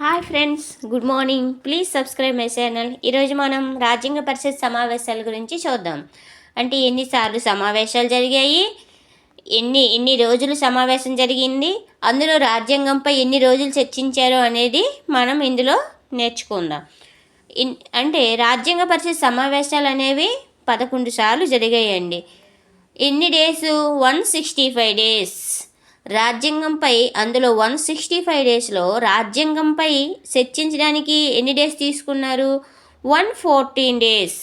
Hi friends good morning please subscribe my channel ఈరోజు మనం రాజ్యాంగ పరిషత్ సమావేశాల గురించి చూద్దాం. అంటే ఎన్నిసార్లు సమావేశాలు జరిగాయి? ఎన్ని ఎన్ని రోజులు సమావేశం జరిగింది? అందులో రాజ్యాంగంపై ఎన్ని రోజులు చర్చించారు అనేది మనం ఇందులో నేర్చుకుందాం. ఇన్ అంటే రాజ్యాంగ పరిషత్ సమావేశాలు అనేవి పదకొండు సార్లు జరిగాయండి. ఎన్ని days? One sixty five days. రాజ్యాంగంపై అందులో వన్ సిక్స్టీ ఫైవ్ డేస్లో రాజ్యాంగంపై చర్చించడానికి ఎన్ని డేస్ తీసుకున్నారు? One fourteen days.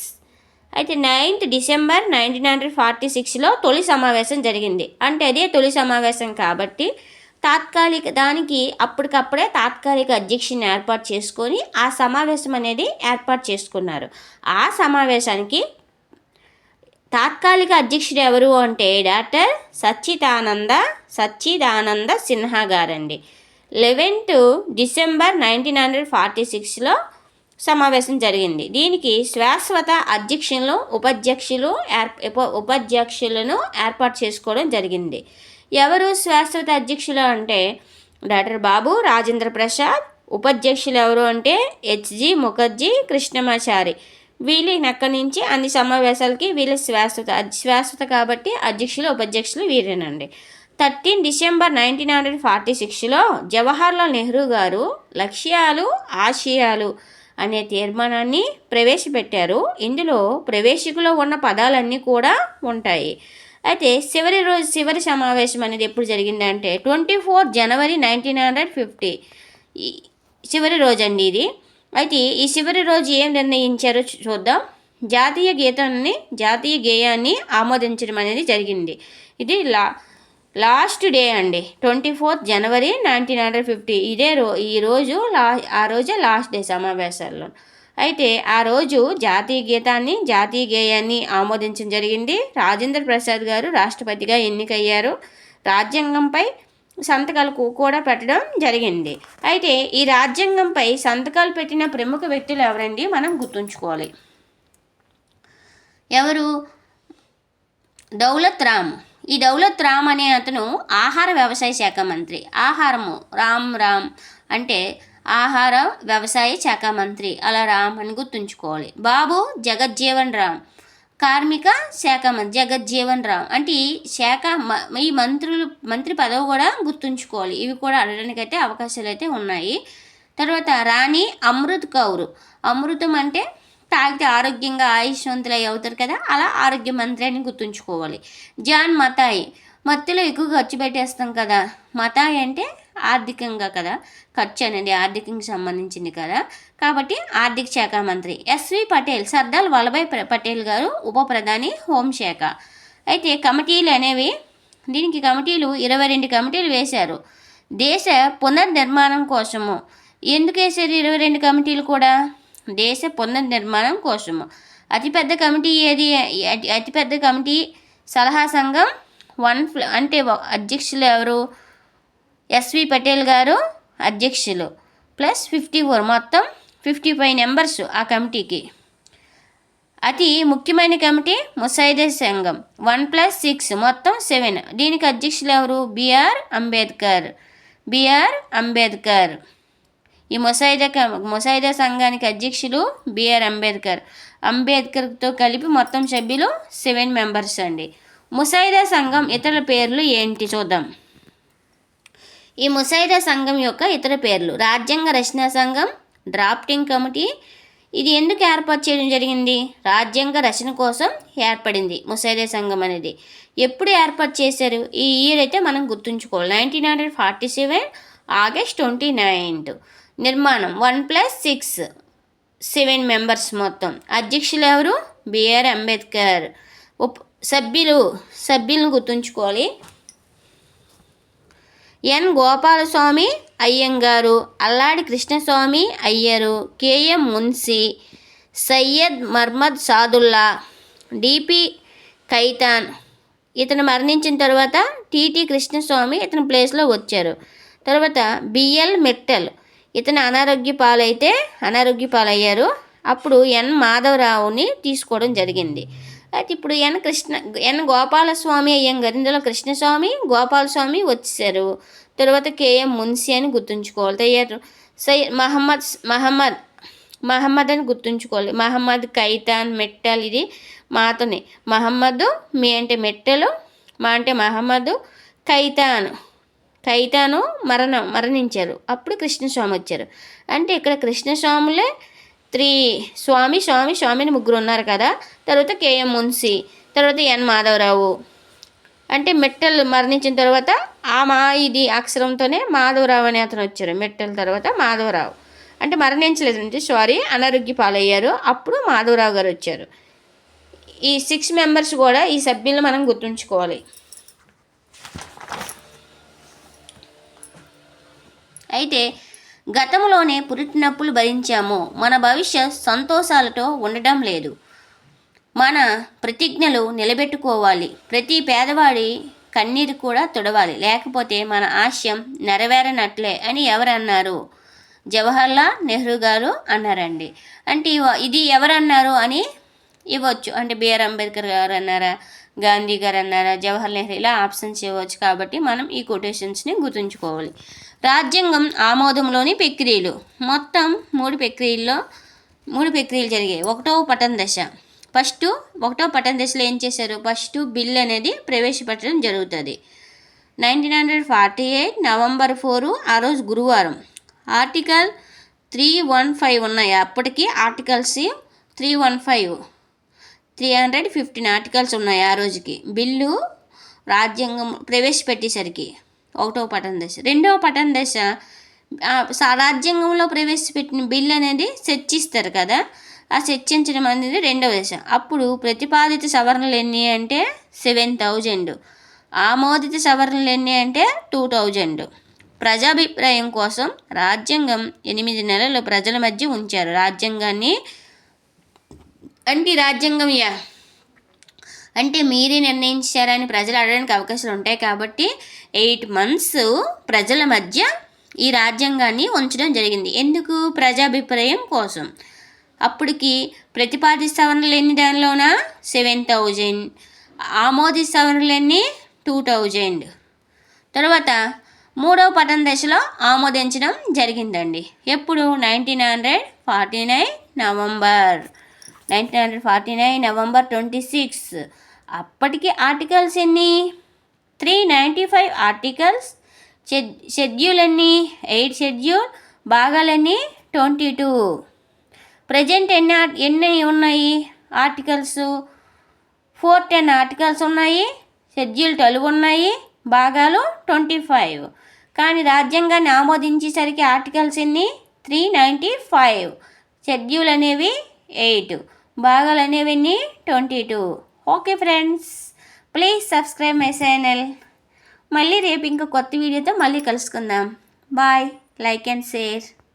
అయితే ninth December nineteen hundred forty సిక్స్లో తొలి సమావేశం జరిగింది. అంటే అదే తొలి సమావేశం కాబట్టి తాత్కాలిక దానికి అప్పటికప్పుడే తాత్కాలిక అధ్యక్షుని ఏర్పాటు చేసుకొని ఆ సమావేశం అనేది ఏర్పాటు చేసుకున్నారు. ఆ సమావేశానికి తాత్కాలిక అధ్యక్షుడు ఎవరు అంటే డాక్టర్ సచ్చిదానంద సచ్చిదానంద సిన్హా గారండి. Eleventh December nineteen hundred forty సిక్స్లో సమావేశం జరిగింది. దీనికి శాశ్వత అధ్యక్షులు ఉపాధ్యక్షులు ఏర్ప ఉపాధ్యక్షులను ఏర్పాటు చేసుకోవడం జరిగింది. ఎవరు శాశ్వత అధ్యక్షులు అంటే డాక్టర్ బాబు రాజేంద్ర ప్రసాద్ ఉపాధ్యక్షులు ఎవరు అంటే హెచ్జి ముఖర్జీ కృష్ణమాచారి. వీళ్ళని అక్కడి నుంచి అన్ని సమావేశాలకి వీళ్ళ శ్వాసత శ్వాసత శాశ్వత కాబట్టి అధ్యక్షులు ఉపాధ్యక్షులు వీరేనండి. Thirteen December nineteen hundred forty సిక్స్లో జవహర్లాల్ నెహ్రూ గారు లక్ష్యాలు ఆశయాలు అనే తీర్మానాన్ని ప్రవేశపెట్టారు. ఇందులో ప్రవేశికలో ఉన్న పదాలన్నీ కూడా ఉంటాయి. అయితే చివరి రోజు చివరి సమావేశం అనేది ఎప్పుడు జరిగిందంటే twenty four January nineteen hundred fifty చివరి రోజు అండి ఇది. అయితే ఈ చివరి రోజు ఏం నిర్ణయించారో చూద్దాం. జాతీయ గీతాన్ని జాతీయ గేయాన్ని ఆమోదించడం అనేది జరిగింది. ఇది లా లాస్ట్ డే అండి. Twenty fourth January nineteen hundred fifty. ఇదే రో ఈ రోజు లా ఆ రోజే లాస్ట్ డే సమావేశాల్లో. అయితే ఆ రోజు జాతీయ గీతాన్ని జాతీయ గేయాన్ని ఆమోదించడం జరిగింది. రాజేంద్ర ప్రసాద్ గారు రాష్ట్రపతిగా ఎన్నికయ్యారు. రాజ్యాంగంపై సంతకాలకు కూడా పెట్టడం జరిగింది. అయితే ఈ రాజ్యాంగంపై సంతకాలు పెట్టిన ప్రముఖ వ్యక్తులు ఎవరండి? మనం గుర్తుంచుకోవాలి. ఎవరు? దౌలత్ రామ్. ఈ దౌలత్ రామ్ అనే అతను ఆహార వ్యవసాయ శాఖ మంత్రి. ఆహారము రామ్ రామ్ అంటే ఆహార వ్యవసాయ శాఖ మంత్రి. అలా రామ్ అని గుర్తుంచుకోవాలి. బాబు జగజ్జీవన్ రామ్. కార్మిక శాఖ మంత్రి జగజ్జీవన్ రామ్ అంటే ఈ శాఖ మ- ఈ మంత్రులు మంత్రి పదవి కూడా గుర్తుంచుకోవాలి. ఇవి కూడా అడగడానికైతే అవకాశాలు అయితే ఉన్నాయి. తర్వాత రాణి అమృత్ కౌర్. అమృతం అంటే తాగితే ఆరోగ్యంగా ఆయుష్వంతులు అయి అవుతారు కదా అలా ఆరోగ్య మంత్రి అని గుర్తుంచుకోవాలి. జాన్ మతాయి. మత్తులో ఎక్కువ ఖర్చు పెట్టేస్తాం కదా మతాయి అంటే ఆర్థికంగా కదా ఖర్చు అనేది ఆర్థికంగా సంబంధించింది కదా. కాబట్టి ఆర్థిక శాఖ మంత్రి ఎస్వి పటేల్ సర్దార్ వల్లభాయ్ పటేల్ గారు ఉప ప్రధాని హోంశాఖ. అయితే కమిటీలు అనేవి దీనికి కమిటీలు ఇరవై రెండు కమిటీలు వేశారు. దేశ పునర్నిర్మాణం కోసము. ఎందుకు వేశారు ఇరవై రెండు కమిటీలు కూడా? దేశ పునర్నిర్మాణం కోసము. అతిపెద్ద కమిటీ ఏది? అతి- అతిపెద్ద కమిటీ సలహా సంఘం వన్ అంటే అధ్యక్షులు ఎవరు? ఎస్వి పటేల్ గారు అధ్యక్షులు ప్లస్ ఫిఫ్టీ ఫోర్ మొత్తం ఫిఫ్టీ ఫైవ్ నెంబర్స్ ఆ కమిటీకి. అతి ముఖ్యమైన కమిటీ ముసాయిదా సంఘం వన్ ప్లస్ సిక్స్ మొత్తం సెవెన్. దీనికి అధ్యక్షులు ఎవరు? బిఆర్ అంబేద్కర్. బిఆర్ అంబేద్కర్. ఈ ముసాయిదా క- ముసాయిదా సంఘానికి అధ్యక్షులు బిఆర్ అంబేద్కర్. అంబేద్కర్తో కలిపి మొత్తం సభ్యులు సెవెన్ మెంబర్స్ అండి. ముసాయిదా సంఘం ఇతరుల పేర్లు ఏంటి చూద్దాం. ఈ ముసాయిదా సంఘం యొక్క ఇతర పేర్లు. రాజ్యాంగ రచనా సంఘం డ్రాఫ్టింగ్ కమిటీ. ఇది ఎందుకు ఏర్పాటు చేయడం జరిగింది? రాజ్యాంగ రచన కోసం ఏర్పడింది ముసాయిదా సంఘం అనేది. ఎప్పుడు ఏర్పాటు చేశారు? ఈ ఇయర్ అయితే మనం గుర్తుంచుకోవాలి. Nineteen hundred forty seven August twenty ninth నిర్మాణం one plus six seven members మొత్తం. అధ్యక్షులు ఎవరు? బిఆర్ అంబేద్కర్. ఉప్ సభ్యులు సభ్యులను గుర్తుంచుకోవాలి. N Gopalaswami Ayyangar. Alladi Krishnaswami Ayyar. KM Munshi Syed Muhammad Saadulla DP Khaitan. ఇతను మరణించిన తర్వాత టిటి కృష్ణస్వామి ఇతని ప్లేస్లో వచ్చారు. తర్వాత బిఎల్ మిట్టల్. ఇతను అనారోగ్య పాలైతే అనారోగ్య పాలయ్యారు. అప్పుడు ఎన్. మాధవరావుని తీసుకోవడం జరిగింది. అయితే ఇప్పుడు ఎన్ కృష్ణ ఎన్ గోపాలస్వామి అయ్యంగారు ఇందులో కృష్ణస్వామి గోపాలస్వామి వచ్చేసారు తర్వాత కేఎం మున్సి అని గుర్తుంచుకోవాలి. తయారు సై మహమ్మద్ మహమ్మద్ మహమ్మద్ అని గుర్తుంచుకోవాలి. మహమ్మద్ కైతాన్ మెట్టల్ ఇది మాతోనే. మహమ్మద్ మీ అంటే మెట్టలు మా అంటే మహమ్మద్ కైతాన్. కైతాను మరణం మరణించారు. అప్పుడు కృష్ణస్వామి వచ్చారు. అంటే ఇక్కడ కృష్ణస్వాములే త్రీ. స్వామి స్వామి స్వామిని ముగ్గురు ఉన్నారు కదా. తర్వాత కేఎం మున్సి తర్వాత ఎన్ మాధవరావు. అంటే మెట్టెలు మరణించిన తర్వాత ఆ మా ఇది అక్షరంతోనే మాధవరావు అనే అతను వచ్చారు. మెట్టెల తర్వాత మాధవరావు. అంటే మరణించలేదంటే సారీ అనారోగ్య పాలయ్యారు. అప్పుడు మాధవరావు గారు వచ్చారు. ఈ సిక్స్ మెంబర్స్ కూడా ఈ సభ్యులను మనం గుర్తుంచుకోవాలి. అయితే గతంలోనే పురిటినప్పులు భరించాము. మన భవిష్యత్ సంతోషాలతో ఉండటం లేదు. మన ప్రతిజ్ఞలు నిలబెట్టుకోవాలి. ప్రతి పేదవాడి కన్నీరు కూడా తుడవాలి. లేకపోతే మన ఆశయం నెరవేరనట్లే అని ఎవరన్నారు? జవహర్లాల్ నెహ్రూ గారు అన్నారండి. అంటే ఇది ఎవరన్నారు అని ఇవ్వచ్చు. అంటే బిఆర్ అంబేద్కర్ గారు అన్నారా? గాంధీ గారు అన్నారా? జవహర్ నెహ్రూ ఇలా ఆప్షన్స్ ఇవ్వచ్చు కాబట్టి మనం ఈ కొటేషన్స్ని గుర్తుంచుకోవాలి. రాజ్యాంగం ఆమోదంలోని ప్రక్రియలు. మొత్తం మూడు ప్రక్రియల్లో మూడు ప్రక్రియలు జరిగాయి. ఒకటో పఠన దశ. ఫస్ట్ ఒకటో పఠన దశలో ఏం చేశారు? ఫస్ట్ బిల్ అనేది ప్రవేశపెట్టడం జరుగుతుంది. Nineteen hundred forty eight November four ఆ రోజు గురువారం. ఆర్టికల్ త్రీ వన్ ఫైవ్ ఉన్నాయి. అప్పటికి articles three one five. Three hundred fifteen articles ఉన్నాయి ఆ రోజుకి. బిల్లు రాజ్యాంగం ప్రవేశపెట్టేసరికి ఒకటో పఠన దశ. రెండవ పఠన దశ రాజ్యాంగంలో ప్రవేశపెట్టిన బిల్ అనేది చర్చిస్తారు కదా. ఆ చర్చించడం అనేది రెండవ దశ. అప్పుడు ప్రతిపాదిత సవరణలు ఎన్ని అంటే సెవెన్ థౌజండ్. ఆమోదిత సవరణలు ఎన్ని అంటే టూ థౌజండ్. ప్రజాభిప్రాయం కోసం రాజ్యాంగం ఎనిమిది నెలలు ప్రజల మధ్య ఉంచారు. రాజ్యాంగాన్ని అంటే రాజ్యాంగం యా. అంటే మీరే నిర్ణయించారని ప్రజలు అడగడానికి అవకాశాలు ఉంటాయి కాబట్టి ఎయిట్ మంత్స్ ప్రజల మధ్య ఈ రాజ్యాంగాన్ని ఉంచడం జరిగింది. ఎందుకు? ప్రజాభిప్రాయం కోసం. అప్పటికి ప్రతిపాదిత దానిలోన? Seven thousand. ఆమోదిత టూ థౌజండ్. తర్వాత మూడవ పఠన దశలో ఆమోదించడం జరిగిందండి. ఎప్పుడు? Nineteen hundred forty nine November. Nineteen hundred forty nine November twenty six. అప్పటికి ఆర్టికల్స్ ఎన్ని? Three ninety five articles. Schedule ఎన్ని? Eight schedule. భాగాలన్నీ twenty two. Present ఎన్ని ఎన్ని ఉన్నాయి ఆర్టికల్స్? ఫోర్ టెన్ ఆర్టికల్స్ ఉన్నాయి. షెడ్యూల్ ట్వెల్వ్ ఉన్నాయి. భాగాలు ట్వంటీ ఫైవ్. కానీ రాజ్యాంగాన్ని ఆమోదించేసరికి ఆర్టికల్స్ ఎన్ని? Three ninety five. షెడ్యూల్ అనేవి ఎయిట్. భాగాలు అనేవి twenty two okay friends please subscribe my channel. మళ్ళీ రేపు ఇంకా కొత్త వీడియోతో మళ్ళీ కలుసుకుందాం. Bye like and share.